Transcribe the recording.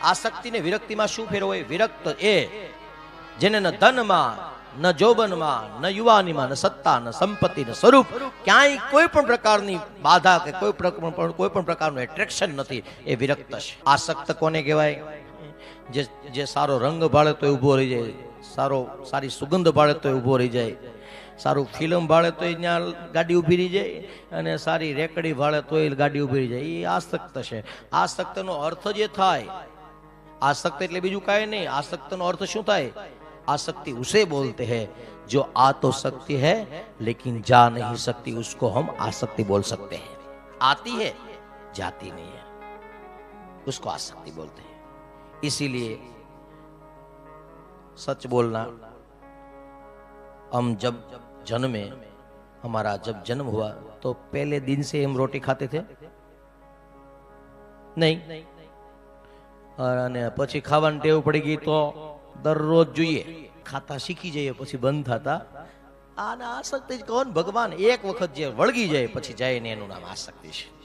આસક્તિ ને વિરક્તિમાં શું ફેર હોય વિરક્ત એ જેને ન ધનમાં, ન જોબનમાં, ન યુવાનીમાં, ન સત્તા ન સંપત્તિ ન સ્વરૂપ ક્યાંય કોઈ પણ પ્રકારની બાધા કે કોઈ પણ કોઈ પણ પ્રકારનું એટ્રેક્શન નથી, એ વિરક્ત છે. આસક્ત કોને કહેવાય? જે જે સારો રંગ ભાળે તો ઊભો રહી જાય, સારો, સારી સુગંધ ભાળે તો ઊભો રહી જાય, સારું ફિલ્મ ભાળે તો ત્યાં ગાડી ઊભી રહી જાય અને સારી રેકડી ભાળે તો એ ગાડી ઊભી રહી જાય, એ આસક્ત છે. આસક્તનો અર્થ જે થાય आसक्त એટલે બીજું કાંઈ નહીં આસક્તનો અર્થ શું થાય आसक्ति उसे बोलते हैं जो आ तो सकती है लेकिन जा नहीं सकती उसको हम आसक्ति बोल सकते हैं आती है जाती नहीं है उसको आसक्ति बोलते हैं इसीलिए सच बोलना हम जब जन्मे हमारा जब जन्म हुआ तो पहले दिन से हम रोटी खाते थे नहीं અને પછી ખાવાની ટેવ પડી ગઈ તો દરરોજ જોઈએ. ખાતા શીખી જઈએ, પછી બંધ થતા. આને આસક્તિ જ કહો ભગવાન, એક વખત જે વળગી જાય, પછી જાય ને એનું નામ આસક્તિ છે.